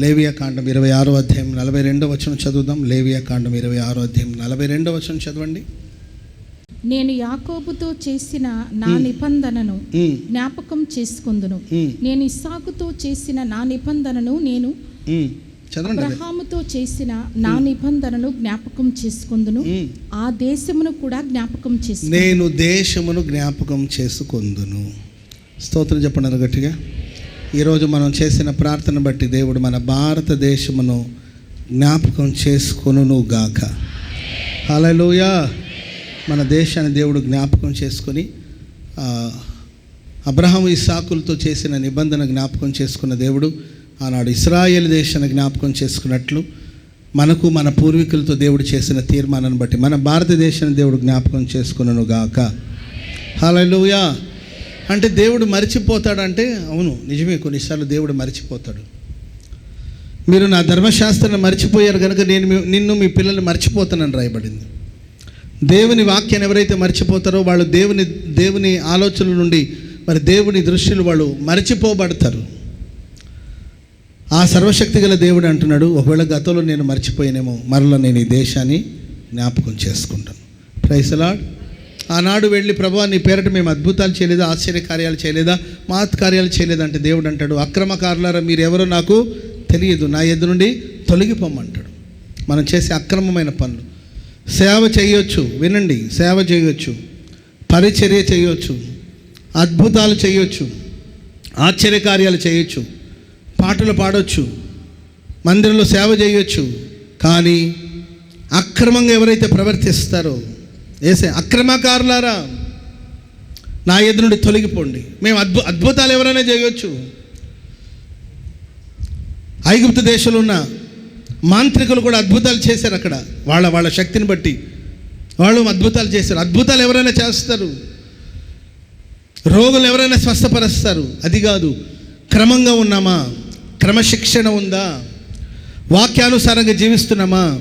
లేవియా కాండం ఇరవై ఆరో అధ్యాయం నలభై రెండో వచనం చదువుదాం. లేవియా కాండం ఇరవై ఆరో అధ్యాయం నలభై రెండో వచనం చదవండి. నేను యాకోబుతో చేసిన నా నిబంధనను జ్ఞాపకం చేసుకుందును. నేను ఇస్సాకుతో చేసిన నా నిబంధనను నేను. అబ్రహాముతో చేసిన నా నిబంధనను జ్ఞాపకం చేసుకుందును. ఆ దేశమును కూడా జ్ఞాపకం చేసుకుందును. నేను దేశమును జ్ఞాపకం చేసుకొందును. స్తోత్రం చెప్పండి గట్టిగా ఈరోజు మనం చేసిన ప్రార్థన బట్టి దేవుడు మన భారతదేశమును జ్ఞాపకం చేసుకొనును గాక హలలోయా మన దేశాన్ని దేవుడు జ్ఞాపకం చేసుకొని అబ్రహం ఇసాకులతో చేసిన నిబంధన జ్ఞాపకం చేసుకున్న దేవుడు ఆనాడు ఇస్రాయేల్ దేశాన్ని జ్ఞాపకం చేసుకున్నట్లు మనకు మన పూర్వీకులతో దేవుడు చేసిన తీర్మానాన్ని బట్టి మన భారతదేశాన్ని దేవుడు జ్ఞాపకం చేసుకున్నాను గాక హలలోయా అంటే దేవుడు మరిచిపోతాడంటే అవును నిజమే కొన్నిసార్లు దేవుడు మర్చిపోతాడు. మీరు నా ధర్మశాస్త్రాన్ని మర్చిపోయారు కనుక నేను నిన్ను మీ పిల్లల్ని మర్చిపోతానని రాయబడింది. దేవుని వాక్యాన్ని ఎవరైతే మర్చిపోతారో వాళ్ళు దేవుని దేవుని ఆలోచనల నుండి మరి దేవుని దృష్టిలో వాళ్ళు మర్చిపోబడతారు. ఆ సర్వశక్తి గల దేవుడు అంటున్నాడు ఒకవేళ గతంలో నేను మర్చిపోయానేమో మరలా నేను ఈ దేశాన్ని జ్ఞాపకం చేసుకుంటాను. ప్రైసలాడ్ ఆనాడు వెళ్ళి ప్రభా నీ పేరట మేము అద్భుతాలు చేయలేదా ఆశ్చర్య కార్యాలు చేయలేదా మహత్ కార్యాలు దేవుడు అంటాడు అక్రమకారులారా మీరు ఎవరో నాకు తెలియదు నా ఎద్దు నుండి తొలగిపోమంటాడు మనం చేసే అక్రమమైన పనులు. సేవ చేయొచ్చు వినండి సేవ చేయొచ్చు పరిచర్య చేయొచ్చు అద్భుతాలు చేయొచ్చు ఆశ్చర్యకార్యాలు చేయొచ్చు పాటలు పాడొచ్చు మందిరంలో సేవ చేయొచ్చు కానీ అక్రమంగా ఎవరైతే ప్రవర్తిస్తారో ఏసే అక్రమకారులారా నా ఎదురు నుండి తొలగిపోండి. మేము అద్భు అద్భుతాలు ఎవరైనా చేయవచ్చు ఐగుప్తు దేశంలో ఉన్న మాంత్రికులు కూడా అద్భుతాలు చేశారు అక్కడ. వాళ్ళ వాళ్ళ శక్తిని బట్టి. వాళ్ళు అద్భుతాలు చేశారు. అద్భుతాలు ఎవరైనా చేస్తారు. రోగులు ఎవరైనా స్వస్థపరుస్తారు. అది కాదు క్రమంగా ఉన్నామా? క్రమశిక్షణ ఉందా? వాక్యానుసారంగా జీవిస్తున్నామా?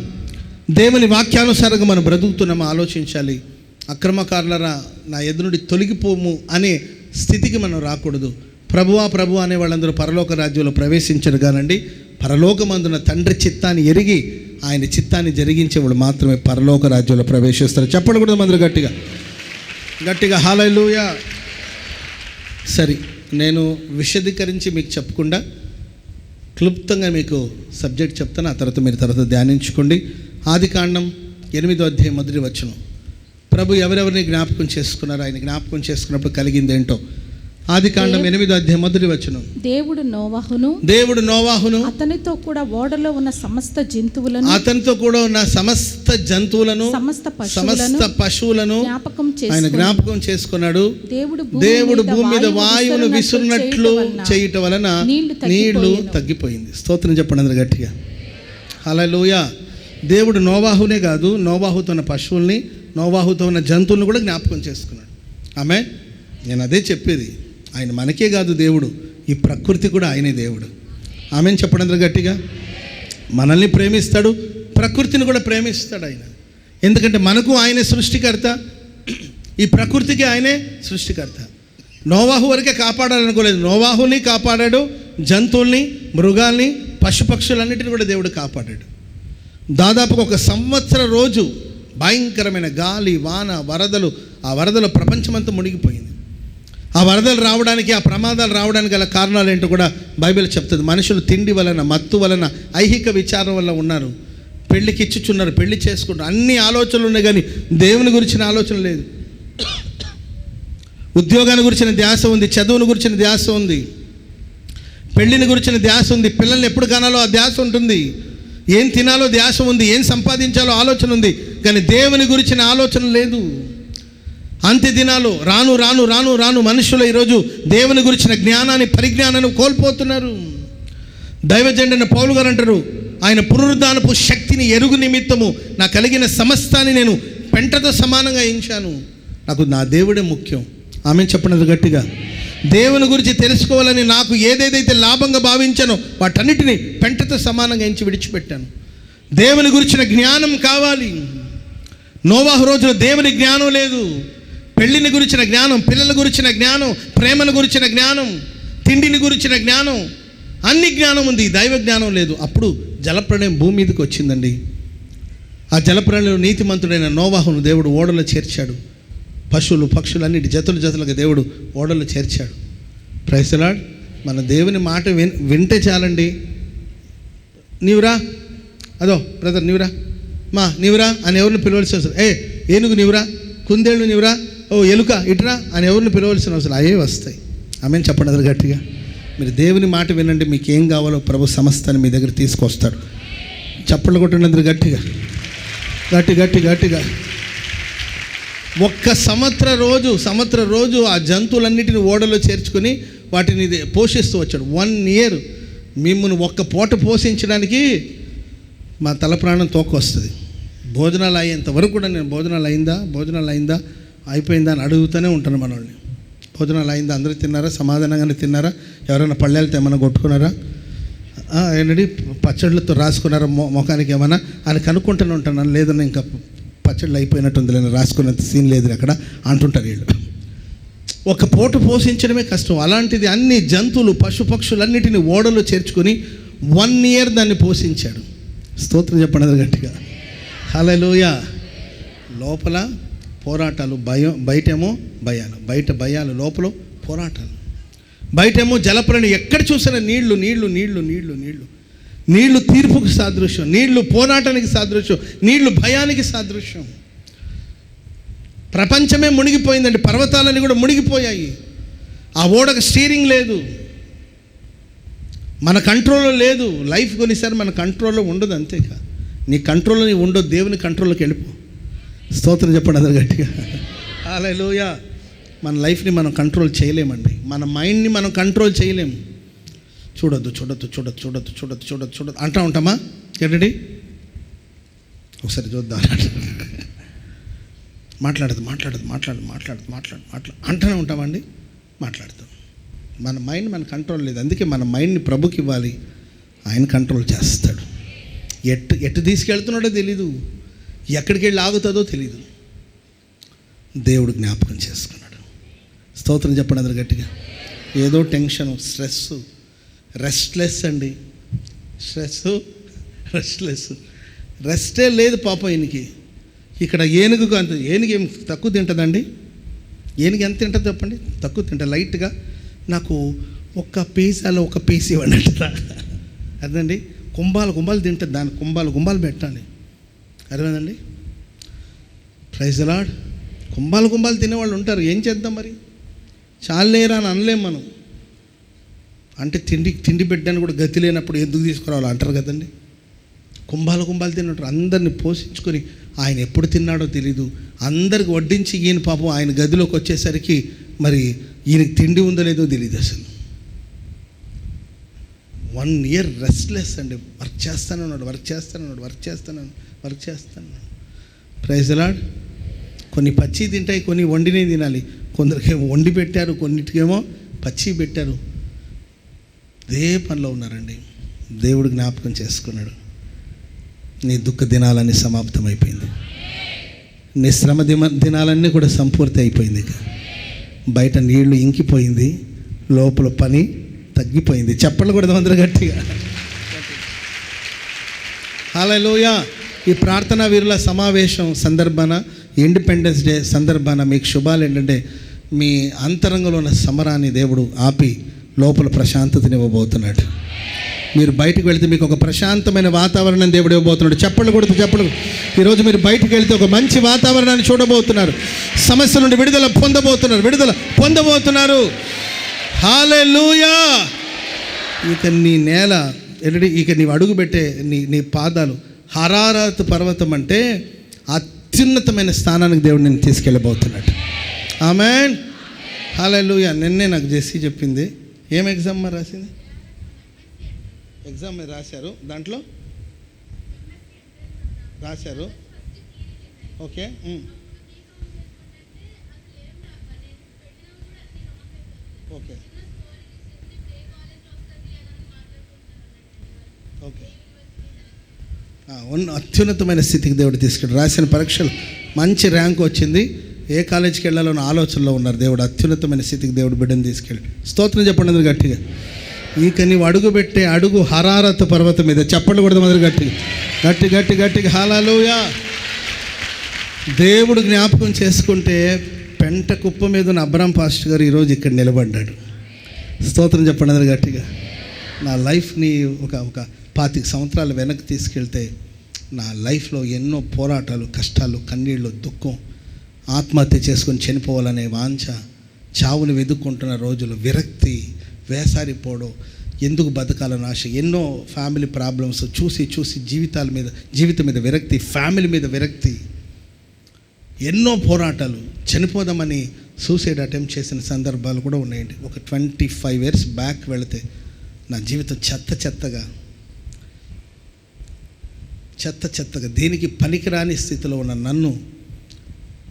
దేవుని వాక్యానుసారంగా మనం బ్రతుకుతున్నాము ఆలోచించాలి. అక్రమకారులరా నా ఎదురుడి తొలగిపోము అనే స్థితికి మనం రాకూడదు. ప్రభువా ప్రభు అనే వాళ్ళందరూ పరలోక రాజ్యంలో ప్రవేశించరు కానండి. పరలోకమందున తండ్రి చిత్తాన్ని ఎరిగి ఆయన చిత్తాన్ని జరిగించేవాడు మాత్రమే పరలోక రాజ్యంలో ప్రవేశిస్తారు. చెప్పకూడదు కూడా మందరు గట్టిగా. గట్టిగా హాలూయా సరే నేను విశదీకరించి మీకు చెప్పకుండా క్లుప్తంగా మీకు సబ్జెక్ట్ చెప్తాను. ఆ తర్వాత మీరు తర్వాత ధ్యానించుకోండి. ఆది కాండం ఎనిమిదో అధ్యాయం మొదటి వచ్చును ప్రభు ఎవరెవరిని జ్ఞాపకం చేసుకున్నారో ఆయన జ్ఞాపకం చేసుకున్నప్పుడు కలిగింది ఏంటో ఆది కాండం ఎనిమిదో అధ్యాయం మొదటి వచ్చును దేవుడు నోవహును దేవుడు నోవాహును అతనితో కూడా ఓడలో ఉన్న సమస్త జంతువులను అతనితో కూడా ఉన్న సమస్త జంతువులను సమస్త సమస్త పశువులను జ్ఞాపకం ఆయన జ్ఞాపకం చేసుకున్నాడు. దేవుడు దేవుడు భూమి మీద వాయువును విసురునట్లు చేయటం వలన నీళ్ళు. తగ్గిపోయింది. స్తోత్రం చెప్పండి అందరు గట్టిగా. హల్లెలూయ. దేవుడు నోవాహునే కాదు నోవాహుతో ఉన్న పశువుల్ని నోవాహుతో ఉన్న జంతువులను కూడా జ్ఞాపకం చేసుకున్నాడు. ఆమె నేను అదే చెప్పేది. ఆయన మనకే కాదు దేవుడు. ఈ ప్రకృతి కూడా ఆయనే దేవుడు. ఆమె చెప్పడంతో గట్టిగా. మనల్ని ప్రేమిస్తాడు ప్రకృతిని కూడా ప్రేమిస్తాడు ఆయన. ఎందుకంటే మనకు ఆయనే సృష్టికర్త. ఈ ప్రకృతికి ఆయనే సృష్టికర్త. నోవాహు వరకే కాపాడాలనుకోలేదు. నోవాహుని కాపాడాడు జంతువుల్ని మృగాల్ని పశుపక్షులన్నిటిని కూడా దేవుడు కాపాడాడు. దాదాపుగా ఒక సంవత్సర రోజు భయంకరమైన గాలి వాన వరదలు ఆ వరదలు ప్రపంచమంతా మునిగిపోయింది. ఆ వరదలు రావడానికి ఆ ప్రమాదాలు రావడానికి గల కారణాలు ఏంటో కూడా బైబిల్ చెప్తుంది. మనుషులు తిండి వలన మత్తు వలన ఐహిక విచారం వల్ల ఉన్నారు. పెళ్ళికి ఇచ్చుచున్నారు పెళ్ళి చేసుకుంటారు. అన్ని ఆలోచనలు ఉన్నాయి కానీ దేవుని గురించిన ఆలోచన లేదు. ఉద్యోగాన్ని గురించిన ధ్యాస ఉంది చదువుని గురించిన ధ్యాస ఉంది. పెళ్ళిని గురించిన ధ్యాస ఉంది. పిల్లల్ని ఎప్పుడు కనాలో ఆ ధ్యాస ఉంటుంది. ఏం తినాలో ధ్యాస ఉంది ఏం సంపాదించాలో ఆలోచన ఉంది కానీ దేవుని గురించిన ఆలోచన లేదు. అంత్య దినాలు రాను రాను రాను రాను మనుషులు ఈరోజు దేవుని గురించిన జ్ఞానాన్ని పరిజ్ఞానాన్ని కోల్పోతున్నారు. దైవజండన పౌలు గారు అంటారు ఆయన పునరుద్ధానపు శక్తిని ఎరుగు నిమిత్తము నా కలిగిన సమస్తాన్ని నేను పెంటతో సమానంగా ఎంచాను నాకు నా దేవుడే ముఖ్యం. ఆమె చెప్పినది గట్టిగా. దేవుని గురించి తెలుసుకోవాలని నాకు ఏదేదైతే లాభంగా భావించానో వాటన్నిటిని పెంటతో సమానంగా ఎంచి విడిచిపెట్టాను. దేవుని గురించిన జ్ఞానం కావాలి. నోవాహు రోజున దేవుని జ్ఞానం లేదు. పెళ్ళిని గురించిన జ్ఞానం పిల్లల గురించిన జ్ఞానం ప్రేమను గురించిన జ్ఞానం తిండిని గురించిన జ్ఞానం అన్ని జ్ఞానం ఉంది. దైవ జ్ఞానం లేదు. అప్పుడు జలప్రళయం భూమి మీదకి వచ్చిందండి. ఆ జలప్రళయంలో నీతిమంతుడైన నోవాహును దేవుడు ఓడలో చేర్చాడు. పశువులు పక్షులన్నిటి జతులు జతులుగా దేవుడు ఓడలు చేర్చాడు. ప్రైసలాడ్ మన దేవుని మాట విన్ వింటే చాలండి. నీవురా? అదో బ్రదర్ నీవురా? మా నీవురా? అని ఎవరిని పిలవలసిన అవసరం? ఏ ఏనుగు నీవురా? కుందేళ్ళు నీవురా? ఓ ఎలుక ఇటురా? అని ఎవరిని పిలవలసిన అవసరం? అవే వస్తాయి. ఆమెను చెప్పండి అది గట్టిగా. మీరు దేవుని మాట వినండి మీకు ఏం కావాలో ప్రభు సమస్తాన్ని మీ దగ్గర తీసుకొస్తాడు. చప్పట్లు కొట్టినందుకు గట్టిగా. గట్టి గట్టి గట్టిగా. ఒక్క సంవత్సర రోజు సంవత్సర రోజు ఆ జంతువులన్నిటిని ఓడలో చేర్చుకొని వాటిని పోషిస్తూ వచ్చాడు. వన్ ఇయర్ మిమ్మల్ని ఒక్క పూట పోషించడానికి మా తల ప్రాణం తోకొస్తుంది. భోజనాలు అయ్యేంత వరకు కూడా నేను భోజనాలు అయిందా భోజనాలు అయిందా అయిపోయిందా అని అడుగుతూనే ఉంటాను మనల్ని భోజనాలు అయిందా అందరూ తిన్నారా సమాధానంగానే తిన్నారా ఎవరైనా పళ్ళేళ్ళతో ఏమైనా కొట్టుకున్నారా? ఆ, ఏంటండి పచ్చళ్ళతో రాసుకున్నారా మొ ముఖానికి ఏమైనా? అని కనుక్కుంటూనే ఉంటాను లేదని ఇంకా పచ్చళ్ళు అయిపోయినట్టుంది నేను రాసుకున్నంత సీన్ లేదు అక్కడ అంటుంటారు వీళ్ళు. ఒక పూట పోషించడమే కష్టం. అలాంటిది అన్ని జంతువులు పశుపక్షులన్నిటిని ఓడలో చేర్చుకొని వన్ ఇయర్ దాన్ని పోషించాడు. స్తోత్రం చెప్పండి గట్టిగా. హలోయ లోపల పోరాటాలు భయం బయటేమో భయాలు. బయట భయాలు లోపల పోరాటాలు. బయటేమో జలప్రాణి ఎక్కడ చూసినా నీళ్ళు నీళ్ళు నీళ్ళు నీళ్ళు నీళ్ళు. నీళ్ళు తీర్పుకు సాదృశ్యం నీళ్ళు పోరాటానికి సాదృశ్యం నీళ్ళు భయానికి సాదృశ్యం. ప్రపంచమే మునిగిపోయిందండి పర్వతాలన్నీ కూడా మునిగిపోయాయి. ఆ ఓడకు స్టీరింగ్ లేదు. మన కంట్రోల్లో లేదు. లైఫ్ కొన్నిసారి మన కంట్రోల్లో ఉండదు అంతేకా. నీ కంట్రోల్లో నీ ఉండదు దేవుని కంట్రోల్లోకి వెళ్ళిపో. స్తోత్రం చెప్పండి అది గట్టిగా. హల్లెలూయ. మన లైఫ్ని మనం కంట్రోల్ చేయలేమండి. మన మైండ్ని మనం కంట్రోల్ చేయలేము. చూడొద్దు చూడొద్దు చూడొద్దు చూడొద్దు చూడొద్దు చూడొద్దు చూడొద్దు. అంటా ఉంటామా? ఏంటండి? ఒకసారి చూద్దాం. మాట్లాడదు మాట్లాడదు మాట్లాడదు మాట్లాడదు మాట్లాడు మాట్లాడు అంటూనే ఉంటామండి మాట్లాడతాం. మన మైండ్ మన కంట్రోల్ లేదు. అందుకే మన మైండ్ని ప్రభుకి ఇవ్వాలి. ఆయన కంట్రోల్ చేస్తాడు. ఎట్టు ఎట్టు తీసుకెళ్తున్నాడో తెలీదు. ఎక్కడికి వెళ్ళి ఆగుతుందో తెలీదు. దేవుడు జ్ఞాపకం చేసుకున్నాడు. స్తోత్రం చెప్పండి అందరు గట్టిగా. ఏదో టెన్షన్ స్ట్రెస్ రెస్ట్లెస్ అండి. Stress restless. రెస్టే లేదు పాపం ఈయనకి. ఇక్కడ ఏనుగుకు అంత ఏనుగు ఏం తక్కువ తింటుందండి? ఏనుగు ఎంత తింటుంది చెప్పండి? తక్కువ తింటా లైట్గా. నాకు ఒక్క పీసాలో ఒక పీస్ ఇవ్వండి అంటారా అదండి కుంభాలు కుంభాలు తింటుంది దాని కుంభాలు కుంభాలు పెట్టాలి. అర్థమైందండి? ప్రైజ్ లాడ్ కుంభాలు కుంభాలు తినేవాళ్ళు ఉంటారు. ఏం చేద్దాం మరి? చాలేరా అని అనలేం మనం. అంటే తిండి తిండి పెట్టడానికి కూడా గతి లేనప్పుడు ఎందుకు తీసుకురావాలి? అంటారు కదండి. కుంభాలు కుంభాలు తిన్నట్టు అందరిని పోషించుకొని ఆయన ఎప్పుడు తిన్నాడో తెలీదు. అందరికి వడ్డించి ఈయన పాపం ఆయన గదిలోకి వచ్చేసరికి మరి ఈయనకి తిండి ఉందో లేదో తెలియదు అసలు. వన్ ఇయర్ రెస్ట్లెస్ అండి. వర్క్ చేస్తానన్నాడు వర్క్ చేస్తానన్నాడు వర్క్ చేస్తాను వర్క్ చేస్తాను ప్రైజ్ లాడ్ కొన్ని పచ్చి తింటాయి కొన్ని వండినే తినాలి. కొందరికేమో వండి పెట్టారు కొన్నిటికేమో పచ్చి పెట్టారు. అదే పనిలో ఉన్నారండి. దేవుడు జ్ఞాపకం చేసుకున్నాడు. నీ దుఃఖ దినాలన్నీ సమాప్తం అయిపోయింది నీ శ్రమ దిమ దినాలన్నీ కూడా సంపూర్తి అయిపోయింది ఇక. బయట నీళ్ళు ఇంకిపోయింది. లోపల పని తగ్గిపోయింది. చెప్పలు కూడా అందరూ గట్టిగా. హలోయ ఈ ప్రార్థనా వీరుల సమావేశం సందర్భాన ఇండిపెండెన్స్ డే సందర్భాన మీకు శుభాలు ఏంటంటే మీ అంతరంగంలో ఉన్న సమరాన్ని దేవుడు ఆపి లోపల ప్రశాంతతని ఇవ్వబోతున్నాడు. మీరు బయటకు వెళితే మీకు ఒక ప్రశాంతమైన వాతావరణం దేవుడు ఇవ్వబోతున్నాడు. చెప్పలు కొడుతూ చెప్పలు ఈరోజు మీరు బయటకు వెళితే ఒక మంచి వాతావరణాన్ని చూడబోతున్నారు. సమస్య నుండి విడుదల పొందబోతున్నారు. విడుదల పొందబోతున్నారు. హాలెలూయా ఇక నీ నేల ఎరడి ఇక నీవు అడుగుపెట్టే నీ నీ పాదాలు హరారత్ పర్వతం అంటే అత్యున్నతమైన స్థానానికి దేవుడు నేను తీసుకెళ్ళబోతున్నాడు. హాలై లూయా నిన్నే నాకు జెస్సీ చెప్పింది. ఏం ఎగ్జామ్ మరి రాసింది? ఎగ్జామ్ మీరు రాశారు. దాంట్లో? రాశారు. Okay okay. ఓకే. ఉన్న అత్యున్నతమైన స్థితికి దేవుడు తీసుకెళ్ళి రాసిన పరీక్షలు మంచి ర్యాంక్ వచ్చింది. ఏ కాలేజీకి వెళ్ళాలో అన్న ఆలోచనలో ఉన్నారు. దేవుడు అత్యున్నతమైన స్థితికి దేవుడు బిడ్డను తీసుకెళ్ళి. స్తోత్రం చెప్పండి అందరు గట్టిగా. ఇక నీవు అడుగు పెట్టే అడుగు హరారత పర్వతం మీద. చెప్పండి కూడా మొదలు గట్టి గట్టి గట్టి గట్టిగా. హాలాలుయా దేవుడు జ్ఞాపకం చేసుకుంటే పెంట కుప్ప మీద ఉన్న అబ్రామ్ పాస్ట్ గారు ఈరోజు ఇక్కడ నిలబడ్డాడు. స్తోత్రం చెప్పండి అందరు గట్టిగా. నా లైఫ్ని ఒక ఒక పాతిక సంవత్సరాలు వెనక్కి తీసుకెళ్తే నా లైఫ్లో ఎన్నో పోరాటాలు కష్టాలు కన్నీళ్ళు దుఃఖం ఆత్మహత్య చేసుకొని చనిపోవాలనే వాంఛ చావులు వెతుక్కుంటున్న రోజులు విరక్తి వేసారిపోవడం ఎందుకు బతకాలని ఆశ ఎన్నో ఫ్యామిలీ ప్రాబ్లమ్స్ చూసి చూసి జీవితాల మీద జీవితం మీద విరక్తి ఫ్యామిలీ మీద విరక్తి. ఎన్నో పోరాటాలు. చనిపోదామని సూసైడ్ అటెంప్ట్ చేసిన సందర్భాలు కూడా ఉన్నాయండి. ఒక ట్వంటీ ఫైవ్ ఇయర్స్ బ్యాక్ వెళితే నా జీవితం చెత్త చెత్తగా చెత్త చెత్తగా దేనికి పనికిరాని స్థితిలో ఉన్న నన్ను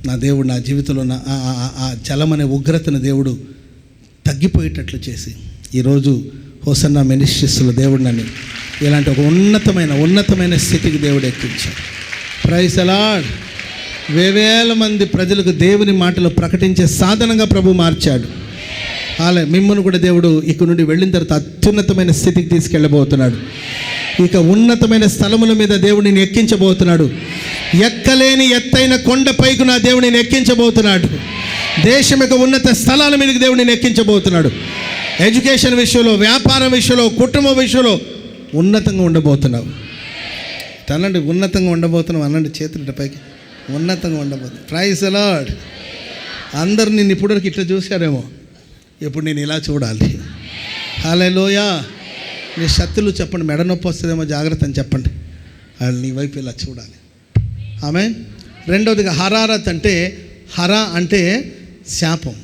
నా దేవుడు నా జీవితంలో ఉన్న ఆ- ఆ- ఆ- జలం అనే ఉగ్రతను దేవుడు తగ్గిపోయేటట్లు చేసి ఈరోజు హోసన్న మినిస్ట్రీస్లో దేవుడు నన్ను ఇలాంటి ఒక ఉన్నతమైన ఉన్నతమైన స్థితికి దేవుడు ఎక్కించాడు. ప్రైస్ అలాడ్ వేవేల మంది ప్రజలకు దేవుని మాటలు ప్రకటించే సాధనంగా ప్రభు మార్చాడు. అలా మిమ్మల్ని కూడా దేవుడు ఇక్కడ నుండి వెళ్ళిన తర్వాత అత్యున్నతమైన స్థితికి తీసుకెళ్ళబోతున్నాడు. ఇక ఉన్నతమైన స్థలముల మీద దేవుడిని ఎక్కించబోతున్నాడు. ఎక్కలేని ఎత్తైన కొండపైకి నా దేవుడిని ఎక్కించబోతున్నాడు. దేశం యొక్క ఉన్నత స్థలాల మీదకి దేవుడిని ఎక్కించబోతున్నాడు. ఎడ్యుకేషన్ విషయంలో వ్యాపారం విషయంలో కుటుంబ విషయంలో ఉన్నతంగా ఉండబోతున్నావు. తనండి ఉన్నతంగా ఉండబోతున్నావు అనండి చేతుల పైకి. ఉన్నతంగా ఉండబోతున్నావు. ప్రైజ్ అలాడ్ అందరు నిన్ను ఇప్పటివరకు ఇట్లా చూశారేమో. ఇప్పుడు నేను ఇలా చూడాలి. హాలేలోయా నీ శత్రులు చెప్పండి మెడ నొప్పి వస్తుందేమో జాగ్రత్త అని చెప్పండి. వాళ్ళు నీ వైపు ఇలా చూడాలి. ఆమె రెండవదిగా హరారత్ అంటే హర అంటే శాపం.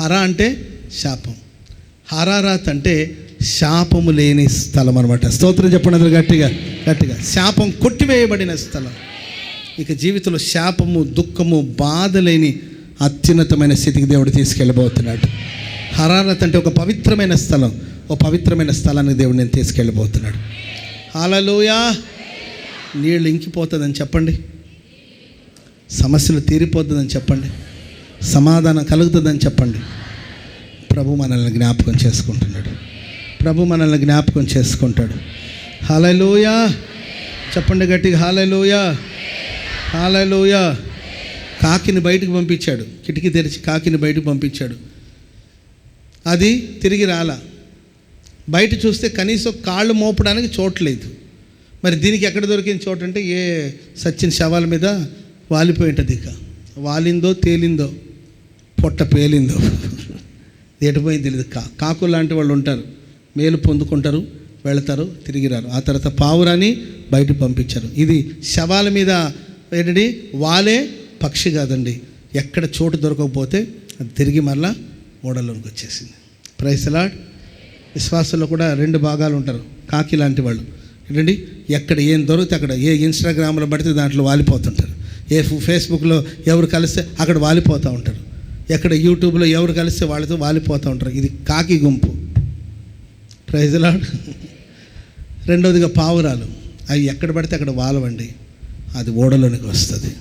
హర అంటే శాపం. హరారత్ అంటే శాపము లేని స్థలం అనమాట స్తోత్రం చెప్పండి గట్టిగా గట్టిగా. శాపం కొట్టివేయబడిన స్థలం. ఇక జీవితంలో శాపము దుఃఖము బాధ లేని అత్యున్నతమైన స్థితికి దేవుడు తీసుకెళ్ళబోతున్నాడు. హరారత్ అంటే ఒక పవిత్రమైన స్థలం. ఒక పవిత్రమైన స్థలానికి దేవుడు నేను తీసుకెళ్ళబోతున్నాడు. హాలలోయా నీళ్ళు ఇంకిపోతుందని చెప్పండి. సమస్యలు తీరిపోతుందని చెప్పండి. సమాధానం కలుగుతుందని చెప్పండి. ప్రభు మనల్ని జ్ఞాపకం చేసుకుంటున్నాడు. ప్రభు మనల్ని జ్ఞాపకం చేసుకుంటాడు. హాలలోయా చెప్పండి గట్టిగా హాలలోయా హాలలోయా కాకిని బయటకు పంపించాడు. కిటికీ తెరిచి కాకిని బయటకు పంపించాడు. అది తిరిగి రాలా. బయట చూస్తే కనీసం కాళ్ళు మోపడానికి చోట్లేదు మరి దీనికి ఎక్కడ దొరికిన చోటు అంటే ఏ సచిన్ శవాల మీద వాలిపోయి ఉంటుంది ఇక. వాలిందో తేలిందో పొట్ట పేలిందో. ఎటుపోయింది తెలియదు కా కాకు లాంటి వాళ్ళు ఉంటారు. మేలు పొందుకుంటారు వెళతారు తిరిగి రారు. ఆ తర్వాత పావురాని బయట పంపించారు. ఇది శవాల మీద ఏంటండి? వాలే పక్షి కాదండి. ఎక్కడ చోటు దొరకకపోతే అది తిరిగి మరలా ఓడలోనికి వచ్చేసింది. ప్రైస్ ప్రైసలాడ్ విశ్వాసంలో కూడా రెండు భాగాలు ఉంటారు. కాకి లాంటి వాళ్ళు. ఏంటండి? ఎక్కడ ఏం దొరికితే అక్కడ ఏ ఇన్స్టాగ్రామ్లో పడితే దాంట్లో వాలిపోతుంటారు. ఏ ఫేస్బుక్లో ఎవరు కలిస్తే అక్కడ వాలిపోతూ ఉంటారు. ఎక్కడ యూట్యూబ్లో ఎవరు కలిస్తే వాళ్ళతో వాలిపోతూ ఉంటారు. ఇది కాకి గుంపు. ప్రైజ్లాడ్ రెండవదిగా పావురాలు. అవి ఎక్కడ పడితే అక్కడ వాలవండి. అది ఓడలోనికి వస్తుంది.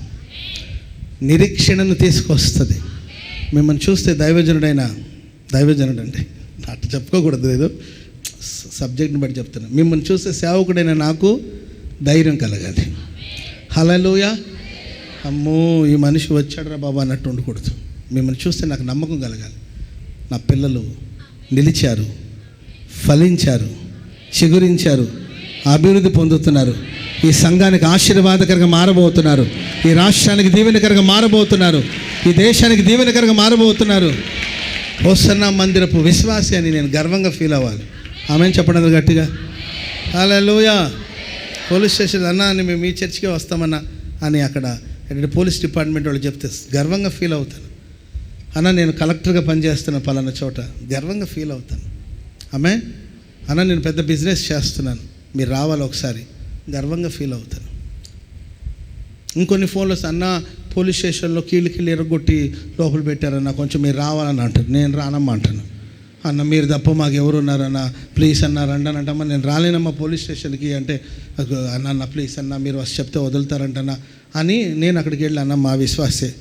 నిరీక్షణను తీసుకొస్తుంది. మిమ్మల్ని చూస్తే దైవజనుడైన దైవజనుడు అండి అట్లా చెప్పుకోకూడదు ఏదో సబ్జెక్ట్ని బట్టి చెప్తున్నాను మిమ్మల్ని చూసే సేవకుడైన నాకు ధైర్యం కలగాలి. హలలోయ అమ్మో ఈ మనిషి వచ్చాడురా బాబా అన్నట్టు ఉండకూడదు. మిమ్మల్ని చూస్తే నాకు నమ్మకం కలగాలి. నా పిల్లలు నిలిచారు ఫలించారు చిగురించారు అభివృద్ధి పొందుతున్నారు. ఈ సంఘానికి ఆశీర్వాదకరంగా మారబోతున్నారు. ఈ రాష్ట్రానికి దీవెనకరంగా మారబోతున్నారు. ఈ దేశానికి దీవెనకరంగా మారబోతున్నారు. హోసన్న మందిరపు విశ్వాసి అని నేను గర్వంగా ఫీల్ అవ్వాలి. ఆమె చెప్పండి గట్టిగా గట్టిగా. లూయా పోలీస్ స్టేషన్ అన్నా అని మేము మీ చర్చికే వస్తామన్నా అని అక్కడ పోలీస్ డిపార్ట్మెంట్ వాళ్ళు చెప్తే గర్వంగా ఫీల్ అవుతాను. అన్న నేను కలెక్టర్గా పనిచేస్తున్న పలానా చోట గర్వంగా ఫీల్ అవుతాను. ఆమె అన్న నేను పెద్ద బిజినెస్ చేస్తున్నాను. మీరు రావాలి ఒకసారి. గర్వంగా ఫీల్ అవుతాను. ఇంకొన్ని ఫోన్లు అన్న పోలీస్ స్టేషన్లో కీళ్ళు కీళ్ళు ఎరగొట్టి లోపల పెట్టారన్న కొంచెం మీరు రావాలని అంటారు. నేను రానమ్మా అంటాను. అన్న మీరు తప్ప మాకు ఎవరు ఉన్నారన్న ప్లీజ్ అన్న రండి అని అంటమ్మా నేను రాలేనమ్మా పోలీస్ స్టేషన్కి అంటే అన్న అన్న ప్లీజ్ అన్న మీరు వస్తే చెప్తే వదులుతారంటన్నా అని నేను అక్కడికి వెళ్ళి అన్న మా విశ్వాసే.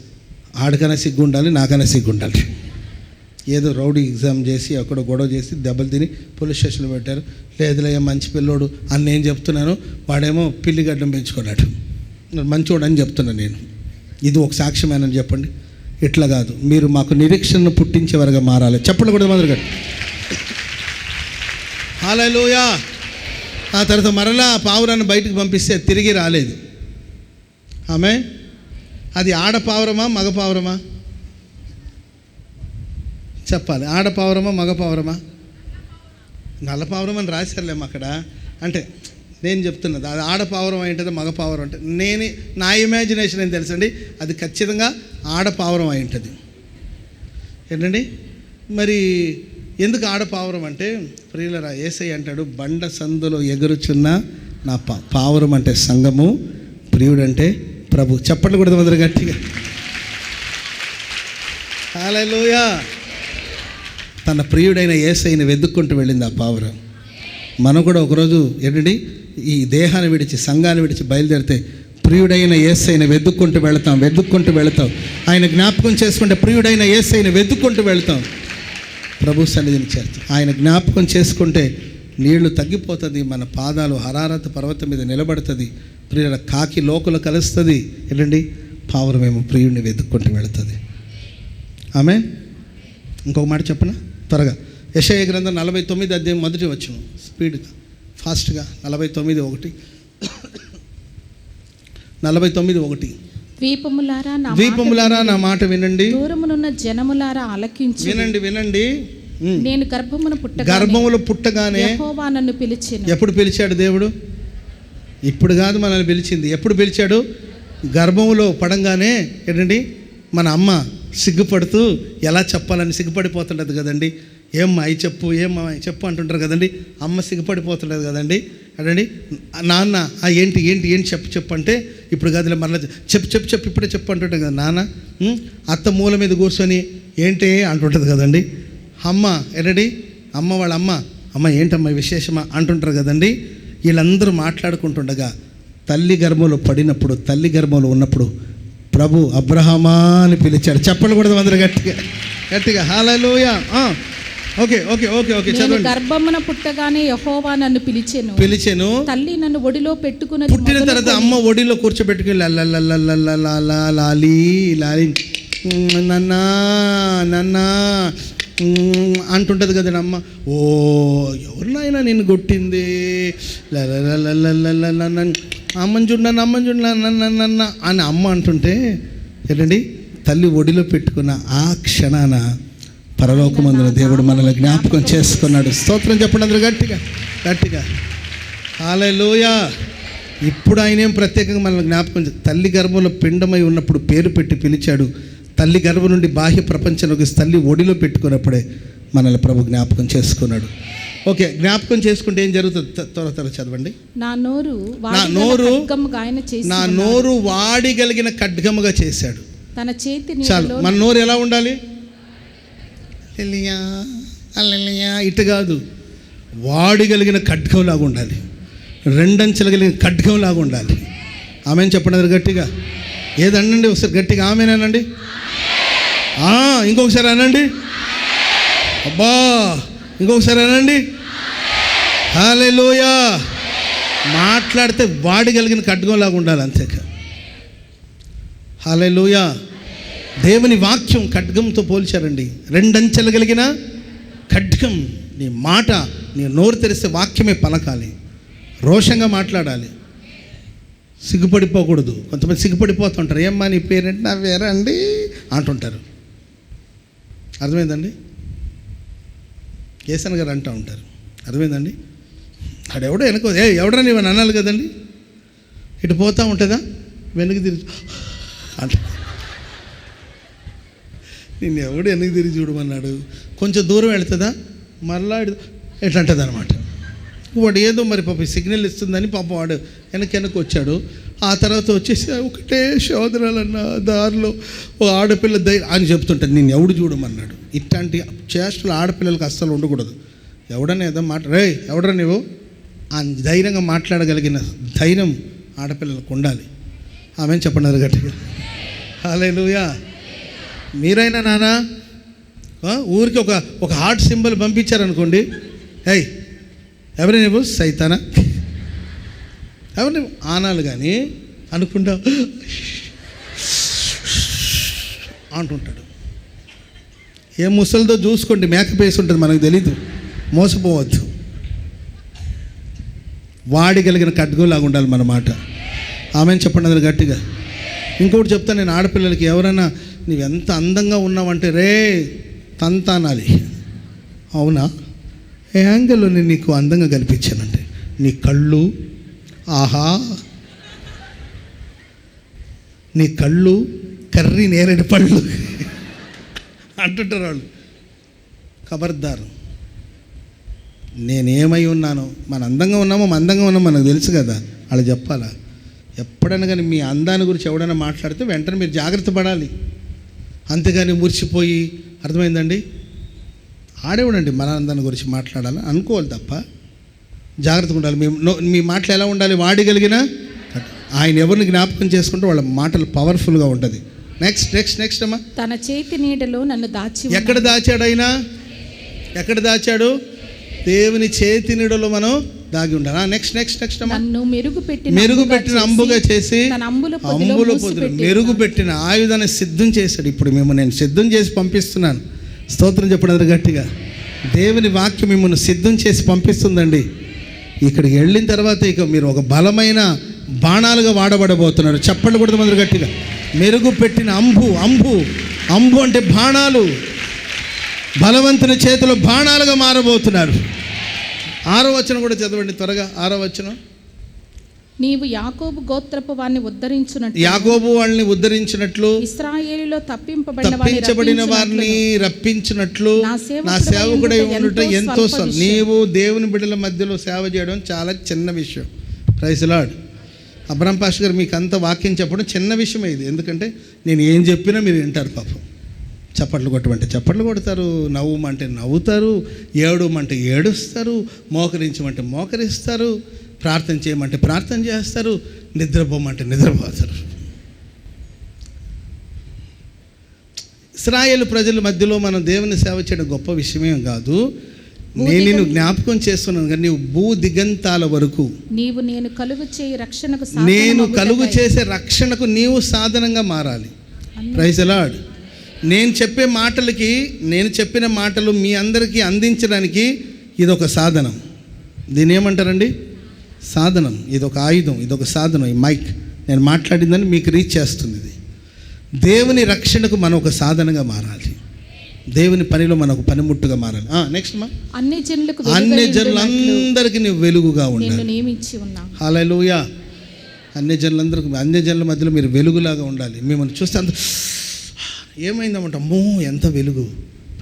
ఆడికైనా సిగ్గు ఉండాలి నాకైనా సిగ్గు ఉండాలి ఏదో రౌడీ ఎగ్జామ్ చేసి అక్కడ గొడవ చేసి దెబ్బలు తిని పోలీస్ స్టేషన్లో పెట్టారు. లేదులే మంచి పిల్లోడు అని నేను చెప్తున్నాను? వాడేమో పిల్లిగడ్డం పెంచుకున్నాడు. మంచోడు అని చెప్తున్నాను నేను. ఇది ఒక సాక్ష్యమేనని చెప్పండి. ఇట్లా కాదు. మీరు మాకు నిరీక్షణను పుట్టించేవారుగా మారాలి. చెప్పండి కూడా మొదలుగా గారు హాలూయా ఆ తర్వాత మరలా పావురాన్ని బయటకు పంపిస్తే తిరిగి రాలేదు. ఆమె అది ఆడపావురమా మగపావురమా మగ పావురమా? చెప్పాలి. ఆడపావురమా మగపావురమా మగ పావురమా? నల్ల పావురం అని రాశారులేము అక్కడ. అంటే నేను చెప్తున్నది అది ఆడపావురం పావురం మగపావురం మగ పావురం అంటే. నేను నా ఇమాజినేషన్ ఏం తెలుసండి? అది ఖచ్చితంగా ఆడపావురం అయి ఉంటుంది ఏంటండి? మరి ఎందుకు ఆడపావురం అంటే ప్రియులరా ఏసై అంటాడు బండ సందులో ఎగురుచున్న నా పా పావురం అంటే సంగము ప్రియుడంటే ప్రభు. చెప్పండి కూడా మొదలు గట్టిగా. హాలూయా తన ప్రియుడైన ఏసైని వెతుక్కుంటూ వెళ్ళింది ఆ పావురం. మనం కూడా ఒకరోజు ఏంటండి ఈ దేహాన్ని విడిచి సంఘాన్ని విడిచి బయలుదేరితే ప్రియుడైన ఏసైని వెతుక్కుంటూ వెళతాం వెతుక్కుంటూ వెళతాం. ఆయన జ్ఞాపకం చేసుకుంటే ప్రియుడైన ఏసైని వెతుక్కుంటూ వెళతాం. ప్రభు సన్నిధిని చేరుతాం ఆయన జ్ఞాపకం చేసుకుంటే నీళ్ళు తగ్గిపోతుంది మన పాదాలు హరారత పర్వతం మీద నిలబడుతుంది ప్రియుల కాకి లోకులు కలుస్తుంది. ఏంటండి పావురమేమో ప్రియుడిని వెతుక్కుంటూ వెళుతుంది. ఆమె ఇంకొక మాట చెప్పనా? త్వరగా. యశయ గ్రంథం నలభై తొమ్మిది అధ్యాయం మొదటి వచ్చును స్పీడ్గా ఫాస్ట్గా నలభై తొమ్మిది ఒకటి. నలభై తొమ్మిది ఒకటి. ద్వీపములారా నా ద్వీపములారా నా మాట వినండి. దూరమునున్న జనములారా ఆలకించు వినండి వినండి. నేను గర్భమును పుట్టగా గర్భములో పుట్టగానే యెహోవా నన్ను పిలిచెను. ఎప్పుడు పిలిచాడు దేవుడు? ఇప్పుడు కాదు మనల్ని పిలిచింది. ఎప్పుడు పిలిచాడు? గర్భంలో పడంగానే. ఏంటండి? మన అమ్మ సిగ్గుపడుతూ ఎలా చెప్పాలని సిగ్గుపడిపోతుండదు కదండి. ఏమ్మా అయి చెప్పు ఏమ్మా చెప్పు అంటుంటారు కదండి. అమ్మ సిగ్గుపడిపోతుండదు కదండి. అదండి నాన్న ఏంటి ఏంటి ఏంటి చెప్పు చెప్పు అంటే ఇప్పుడు కాదులే మరలా చెప్పు చెప్పు చెప్పు ఇప్పుడే చెప్పు అంటుంటాం కదా నాన్న. అత్త మూల మీద కూర్చొని ఏంటి అంటుంటుంది కదండి. అమ్మ ఏంటండి? అమ్మ వాళ్ళ అమ్మ. అమ్మ ఏంటమ్మా విశేషమా అంటుంటారు కదండి. వీళ్ళందరూ మాట్లాడుకుంటుండగా తల్లి గర్భంలో పడినప్పుడు తల్లి గర్భంలో ఉన్నప్పుడు ప్రభు అబ్రహమా అని పిలిచాడు చెప్పండి కూడా అందరూ గట్టిగా గట్టిగా హాలలోయ ఓకే ఓకే ఓకే ఓకే నేను చదవండి గర్భమున పుట్టగానే యెహోవా నన్ను పిలిచెను పిలిచాను తల్లి నన్ను ఒడిలో పెట్టుకున్నది పుట్టిన తర్వాత అమ్మ ఒడిలో కూర్చోబెట్టుకుని లాలి లాలి నన్నా నన్నా అంటుంటుంది కదండి అమ్మ ఓ ఎవరినైనా నేను కొట్టింది. అమ్మని చూడన్నా అమ్మని చూడన్న అని అమ్మ అంటుంటే ఏంటండి? తల్లి ఒడిలో పెట్టుకున్న ఆ క్షణాన పరలోకమందున దేవుడు మనల్ని జ్ఞాపకం చేసుకున్నాడు. స్తోత్రం చెప్పండి అందరూ గట్టిగా గట్టిగా. హాలలోయ. ఇప్పుడు ఆయన ఏం ప్రత్యేకంగా మనల్ని జ్ఞాపకం తల్లి గర్భంలో పిండమై ఉన్నప్పుడు పేరు పెట్టి పిలిచాడు. తల్లి గర్భం నుండి బాహ్య ప్రపంచంలోకి తల్లి ఒడిలో పెట్టుకున్నప్పుడే మనల్ని ప్రభు జ్ఞాపకం చేసుకున్నాడు. ఓకే జ్ఞాపకం చేసుకుంటే ఏం జరుగుతుంది? త్వ- త్వర త్వర చదవండి. నా నోరు నా నోరు నా నోరు వాడిగలిగిన ఖడ్గముగా చేశాడు. తన చేతి చాలు మన నోరు ఎలా ఉండాలి? అల్లెలియా అల్లెలియా ఇటు కాదు. వాడిగలిగిన ఖడ్గంలాగా ఉండాలి. రెండంచెలు కలిగిన ఖడ్గంలాగా ఉండాలి. ఆమెను చెప్పండి గట్టిగా. ఏదనండి ఒకసారి గట్టిగా ఆమెనేనండి ఆ, ఇంకొకసారి అనండి. అబ్బా ఇంకొకసారి అనండి. హాలెలూయా మాట్లాడితే వాడిగలిగిన ఖడ్గంలాగా ఉండాలి అంతేక హాలే లోయా దేవుని వాక్యం ఖడ్గంతో పోల్చారండి. రెండంచెలు కలిగిన ఖడ్గం. నీ మాట నీ నోరు తెరిస్తే వాక్యమే పలకాలి. రోషంగా మాట్లాడాలి. సిగ్గుపడిపోకూడదు. కొంతమంది సిగ్గుపడిపోతుంటారు. ఏమ్మా నీ పేరేంటి? నా వేరే అండి? అంటుంటారు. అర్థమైందండి? కేసన్ గారు అంటూ ఉంటారు. అర్థమైందండి? ఆడెవడో వెనక ఏ ఎవడని ఇవన్నీ అనాలి కదండి? ఇటు పోతా ఉంటుందా? వెనక్కి తిరిగి అంట. నేను ఎవడు వెనక్కి తిరిగి చూడమన్నాడు? కొంచెం దూరం వెళుతుందా? మరలా ఇటు- ఎట్లా అంటుంది అనమాట వాడు ఏదో మరి పాప సిగ్నల్ ఇస్తుందని పాపం వాడు వెనక వెనక్కి వచ్చాడు. ఆ తర్వాత వచ్చేసి ఒకటే శోధనలన్న దారిలో ఓ ఆడపిల్ల దై అని చెప్తుంటాడు నేను ఎవడు చూడమన్నాడు? ఇట్లాంటి చేష్టలు ఆడపిల్లలకి అస్సలు ఉండకూడదు. ఎవడన్నా ఏదో మాట రే ఎవడరా నీవు? ఆ ధైర్యంగా మాట్లాడగలిగిన ధైర్యం ఆడపిల్లలకు ఉండాలి. ఆమె చెప్పండి అది గట్టిగా? హాలేలుయా మీరైనా నానా? ఊరికి ఒక ఒక హార్ట్ సింబల్ పంపించారనుకోండి. ఏయ్ ఎవరి నువ్వు? సైతానా? ఏమంటే ఆనాలు కానీ అనుకుంటా అంటుంటాడు. ఏ ముసలితో చూసుకోండి మేకప్ వేసి ఉంటుంది మనకు తెలీదు. మోసపోవద్దు. వాడిగలిగిన ఖడ్గోలాగా ఉండాలి మన మాట. ఆమె చెప్పండి అది గట్టిగా? ఇంకొకటి చెప్తాను నేను ఆడపిల్లలకి ఎవరైనా నువ్వెంత అందంగా ఉన్నావంటే రే తంతానాలి. అవునా? ఏ యాంగిల్లో నేను నీకు అందంగా కనిపించానంటే నీ కళ్ళు ఆహా. నీ కళ్ళు కర్రీ నేరేడు పళ్ళు అంటుంటారు వాళ్ళు. ఖబర్దారు నేనేమై ఉన్నానో మన అందంగా ఉన్నామో మందంగా అందంగా ఉన్నామో మనకు తెలుసు కదా అలా చెప్పాలా? ఎప్పుడైనా కానీ మీ అందాన్ని గురించి ఎవడైనా మాట్లాడితే వెంటనే మీరు జాగ్రత్త పడాలి. అంతేగాని మురిసిపోయి అర్థమైందండి? ఆడేవుడండి మన అందాన్ని గురించి మాట్లాడాలి అనుకోవాలి తప్ప. జాగ్రత్తగా ఉండాలి. మీ మీ మాటలు ఎలా ఉండాలి? వాడగలిగిన ఆయన ఎవరిని జ్ఞాపకం చేసుకుంటే వాళ్ళ మాటలు పవర్ఫుల్గా ఉంటుంది. నెక్స్ట్ నెక్స్ట్ నెక్స్ట్ అమ్మా. తన చేతి నీడలో నన్ను దాచి. ఎక్కడ దాచాడు ఆయన ఎక్కడ దాచాడు? దేవుని చేతి నీడలో మనం దాగి ఉండాలి. నెక్స్ట్ నెక్స్ట్ నెక్స్ట్ నన్ను మెరుగు పెట్టిన మెరుగు అంబుగా పెట్టిన అంబుగా చేసి అంబుల పెట్టి మెరుగు పెట్టిన ఆయుధాన్ని సిద్ధం చేశాడు. ఇప్పుడు మేము నేను సిద్ధం చేసి పంపిస్తున్నాను. స్తోత్రం చెప్పడం గట్టిగా. దేవుని వాక్యం మిమ్మల్ని సిద్ధం చేసి పంపిస్తుందండి. ఇక్కడికి వెళ్ళిన తర్వాత ఇక మీరు ఒక బలమైన బాణాలుగా వాడబడబోతున్నారు. చెప్పండి కూడా మంది గట్టిగా. మెరుగు పెట్టిన అంబు అంబు అంబు అంటే బాణాలు. బలవంతుని చేతిలో బాణాలుగా మారబోతున్నారు. ఆరో వచనం కూడా చదవండి త్వరగా. ఆరో వచనం. నీవు యాకోబు గోత్రపు వారిని ఉద్ధరించున్నట్టు యాగోబు వాళ్ళని ఉద్ధరించినట్లు ఇస్రాయేలులో తప్పింపబడిన వారిని తప్పించబడిన వారిని రప్పించినట్లు నా సేవకుడై ఉండుట ఎంతో. నీవు దేవుని బిడ్డల మధ్యలో సేవ చేయడం చాలా చిన్న విషయం. ప్రైజ్లాడ్ అబ్రహం పాష్ గారు మీకు అంత వాక్యం చెప్పడం చిన్న విషయమే ఇది. ఎందుకంటే నేను ఏం చెప్పినా మీరు వింటారు పాపం. చప్పట్లు కొట్టమంటే చప్పట్లు కొడతారు నవ్వమంటే నవ్వుతారు ఏడవమంటే ఏడుస్తారు మోకరించమంటే మోకరిస్తారు. ప్రార్థన చేయమంటే ప్రార్థన చేస్తారు నిద్రపోమంటే నిద్రపోతారు. ఇస్రాయేల్ ప్రజల మధ్యలో మనం దేవుని సేవ చేయడం గొప్ప విషయమేం కాదు. నేను నిన్ను జ్ఞాపకం చేస్తున్నాను కానీ నీవు భూ దిగంతాల వరకు. నీవు నేను కలుగు చేయి రక్షణకు నేను కలుగు చేసే రక్షణకు నీవు సాధనంగా మారాలి. ప్రైజ్ అలాడ్ నేను చెప్పే మాటలకి నేను చెప్పిన మాటలు మీ అందరికీ అందించడానికి ఇది ఒక సాధనం. దీని ఏమంటారండి? సాధనం ఇది ఒక ఆయుధం ఇది ఒక సాధనం ఈ మైక్. నేను మాట్లాడిందని మీకు రీచ్ చేస్తుంది ఇది. దేవుని రక్షణకు మనం ఒక సాధనంగా మారాలి. దేవుని పనిలో మనం ఒక పనిముట్టుగా మారాలి. నెక్స్ట్ మా. అన్ని జనులకు అన్ని జనులందరికీ నువ్వు వెలుగుగా ఉండాలి. హాలూయా అన్ని జనులందరికీ అన్ని జనుల మధ్యలో మీరు వెలుగులాగా ఉండాలి. మిమ్మల్ని చూస్తే అంత ఏమైందమ్మంట? అమ్మో ఎంత వెలుగు.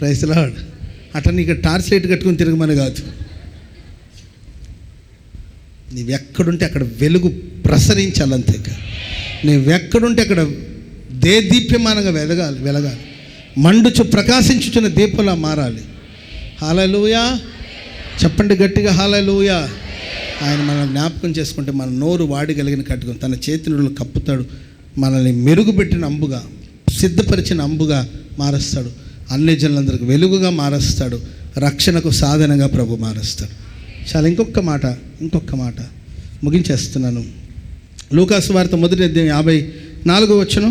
ప్రైస్లాడ్ అట్లా నీకు టార్చ్ లైట్ కట్టుకుని తిరగమని కాదు. నీవు ఎక్కడుంటే అక్కడ వెలుగు ప్రసరించాలంతే నీవు ఎక్కడుంటే అక్కడ దే దీప్యమానంగా వెలగాలి వెలగాలి. మండుచు ప్రకాశించుచున్న దీపంలా మారాలి. హాలూయా చెప్పండి గట్టిగా హాలూయా ఆయన మనల్ని జ్ఞాపకం చేసుకుంటే మన నోరు వాడిగలిగిన కట్టుకుని తన చేతినులు కప్పుతాడు. మనల్ని మెరుగుపెట్టిన అంబుగా సిద్ధపరిచిన అంబుగా మారుస్తాడు. అన్ని జనులందరికీ వెలుగుగా మారుస్తాడు. రక్షణకు సాధనగా ప్రభు మారుస్తాడు. చాలా ఇంకొక మాట ఇంకొక మాట ముగించేస్తున్నాను. లూకాసు వార్త మొదటి అధ్యాయం యాభై నాలుగో వచ్చును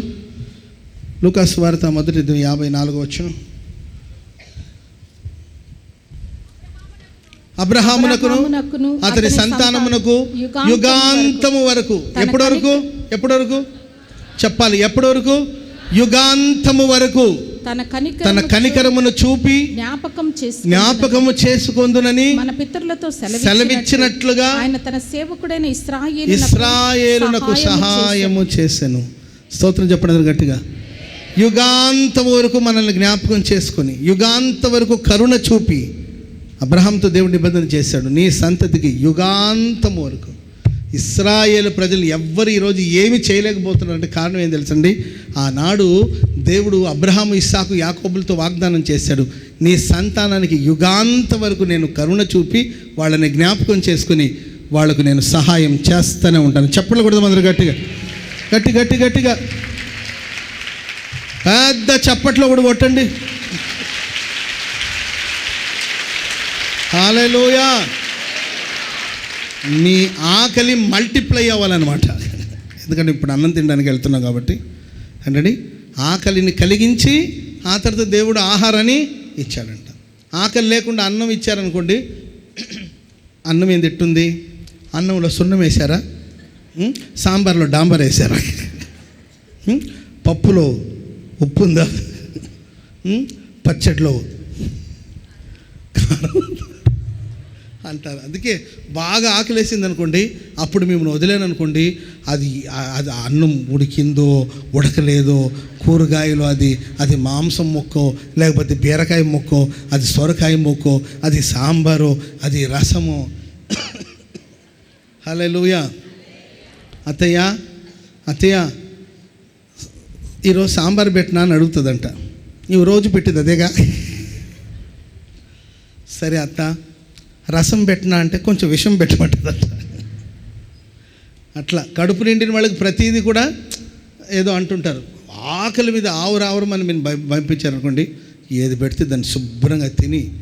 లూకాసు వార్త మొదటి అధ్యాయం యాభై నాలుగో వచ్చును అబ్రహామునకును అతని సంతానమునకు యుగాంతం యుగాంతము వరకు. ఎప్పటి వరకు ఎప్పటి వరకు చెప్పాలి ఎప్పటి వరకు యుగాంతము వరకు. తన కనికరము తన కనికరమును చూపి జ్ఞాపకం చేసి జ్ఞాపకము చేసుకొందునని మన పితరులతో సెలవిచ్చినట్లుగా ఆయన తన సేవకుడైన ఇస్రాయేలు ఇస్రాయేలునకు సహాయము చేసెను స్తోత్రం చెప్పడం గట్టిగా. యుగాంతం వరకు మనల్ని జ్ఞాపకం చేసుకొని యుగాంత వరకు కరుణ చూపి అబ్రహాంతో దేవుడు నిబంధన చేశాడు. నీ సంతతికి యుగాంతం వరకు. ఇస్రాయేల్ ప్రజలు ఎవ్వరు ఈరోజు ఏమి చేయలేకపోతున్నారు అంటే కారణం ఏం తెలుసండి? ఆనాడు దేవుడు అబ్రహాం ఇస్సాకు యాకోబులతో వాగ్దానం చేశాడు. నీ సంతానానికి యుగాంత వరకు నేను కరుణ చూపి వాళ్ళని జ్ఞాపకం చేసుకుని వాళ్ళకు నేను సహాయం చేస్తూనే ఉంటాను. చెప్పకూడదు అందరు గట్టిగా. గట్టి గట్టి గట్టిగా. పెద్ద చప్పట్లో కూడా కొట్టండి. హాలేలోయా. నీ ఆకలి మల్టిప్లై అవ్వాలన్నమాట. ఎందుకంటే ఇప్పుడు అన్నం తినడానికి వెళ్తున్నాం కాబట్టి. అంటే ఆకలిని కలిగించి ఆ తర్వాత దేవుడు ఆహారాన్ని ఇచ్చాడంట. ఆకలి లేకుండా అన్నం ఇచ్చారనుకోండి అన్నం ఏం తిట్టుంది? అన్నంలో సున్నం వేశారా? సాంబార్లో డాంబర్ వేశారా? పప్పులో ఉప్పు ఉందా? పచ్చడిలో కారం ఉందా? అంటారు. అందుకే బాగా ఆకలేసింది అనుకోండి అప్పుడు మేము వదిలేను అనుకోండి అది అది అన్నం ఉడికిందో ఉడకలేదో కూరగాయలు అది అది మాంసం మొక్కో లేకపోతే బీరకాయ మొక్కో అది సొరకాయ మొక్కో అది సాంబారు అది రసము. హలో అత్తయ్య అత్తయ్య ఈరోజు సాంబార్ పెట్టినా అని అడుగుతుందంట. నువ్వు రోజు పెట్టింది అదేగా? సరే అత్త. రసం పెట్టినా అంటే కొంచెం విషం పెట్టమంటుందంట అట్లా కడుపు నిండిన వాళ్ళకి ప్రతిదీ కూడా ఏదో అంటుంటారు. ఆకలి మీద ఆవురు ఆవురు మనం మీరు పంపించారనుకోండి ఏది పెడితే దాన్ని శుభ్రంగా తిని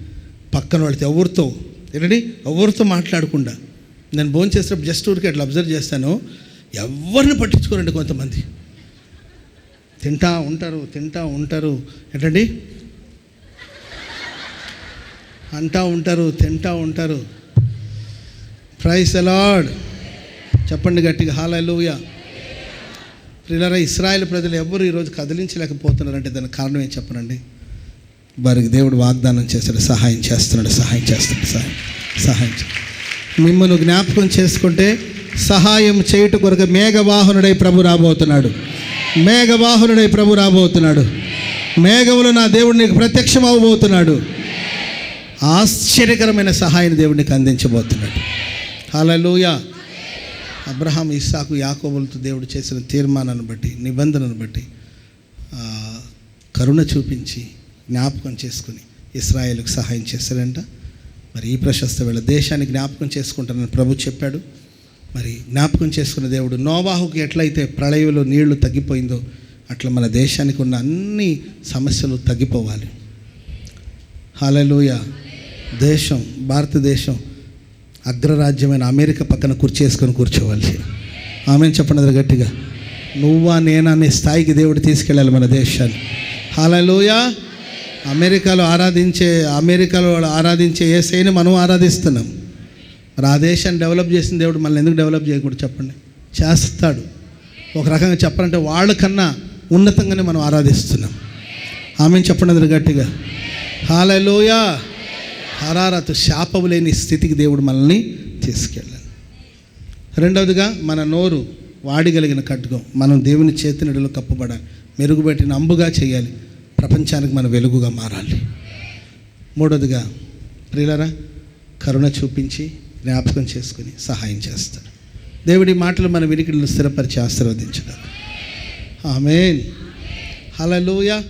పక్కన వాళ్ళతో ఎవరితో ఏంటండి? ఎవరితో మాట్లాడకుండా. నేను భోజనం చేసేటప్పుడు జస్ట్ ఊరికి అట్లా అబ్జర్వ్ చేస్తాను. ఎవరిని పట్టించుకోరండి కొంతమంది? తింటా ఉంటారు తింటా ఉంటారు. ఏంటండి? అంటా ఉంటారు తింటా ఉంటారు. ప్రైస్ అలాడ్ చెప్పండి గట్టిగా హాలూయ ప్రిలరా ఇస్రాయల్ ప్రజలు ఎవరు ఈరోజు కదిలించలేకపోతున్నారంటే దానికి కారణం ఏం చెప్పనండి? వారికి దేవుడు వాగ్దానం చేస్తాడు సహాయం చేస్తున్నాడు సహాయం చేస్తాడు సహాయం సహాయం మిమ్మల్ని జ్ఞాపకం చేసుకుంటే సహాయం చేయుట కొరకు మేఘవాహనుడై ప్రభు రాబోతున్నాడు. మేఘవాహనుడై ప్రభు రాబోతున్నాడు. మేఘములు నా దేవుడు నీకు ప్రత్యక్షం అవ్వబోతున్నాడు ఆశ్చర్యకరమైన సహాయం దేవుడికి అందించబోతున్నాడు. హల్లెలూయ. అబ్రహాం ఇస్సాకు యాకోబులతో దేవుడు చేసిన తీర్మానాన్ని బట్టి నిబంధనను బట్టి కరుణ చూపించి జ్ఞాపకం చేసుకుని ఇస్రాయేల్కి సహాయం చేశారంట మరి ఈ ప్రశస్త వేళ దేశాన్ని జ్ఞాపకం చేసుకుంటానని ప్రభు చెప్పాడు. మరి జ్ఞాపకం చేసుకున్న దేవుడు నోవాహుకి ఎట్లయితే ప్రళయంలో నీళ్ళు తగ్గిపోయిందో అట్లా మన దేశానికి ఉన్న అన్ని సమస్యలు తగ్గిపోవాలి. హల్లెలూయా. దేశం భారతదేశం అగ్రరాజ్యమైన అమెరికా పక్కన కుర్చేసుకొని కూర్చోవాలి. ఆమె చెప్పండి అది గట్టిగా. నువ్వా నేనా అనే స్థాయికి దేవుడు తీసుకెళ్ళాలి మన దేశాన్ని. హల్లెలూయా. అమెరికాలో ఆరాధించే అమెరికాలో ఆరాధించే ఆరాధించే ఏసైని మనం ఆరాధిస్తున్నాం. మరి ఆ దేశాన్ని డెవలప్ చేసిన దేవుడు మనల్ని ఎందుకు డెవలప్ చేయకూడదు చెప్పండి? చేస్తాడు. ఒక రకంగా చెప్పాలంటే వాళ్ళకన్నా ఉన్నతంగానే మనం ఆరాధిస్తున్నాం. ఆమె చెప్పండి అది గట్టిగా. హాలలోయా హరారతు శాపము లేని స్థితికి దేవుడు మనల్ని తీసుకెళ్ళాలి రెండవదిగా మన నోరు వాడిగలిగిన ఖడ్గం. మనం దేవుని చేతినడిలో కప్పబడాలి. మెరుగుపెట్టిన అంబుగా చేయాలి. ప్రపంచానికి మన వెలుగుగా మారాలి. మూడవదిగా ప్రియులరా కరుణ చూపించి జ్ఞాపకం చేసుకుని సహాయం చేస్తాడు దేవుడి మాటలు మన వినికిడిలో స్థిరపరిచి ఆశీర్వదించడం. ఆమెన్. హలలోయ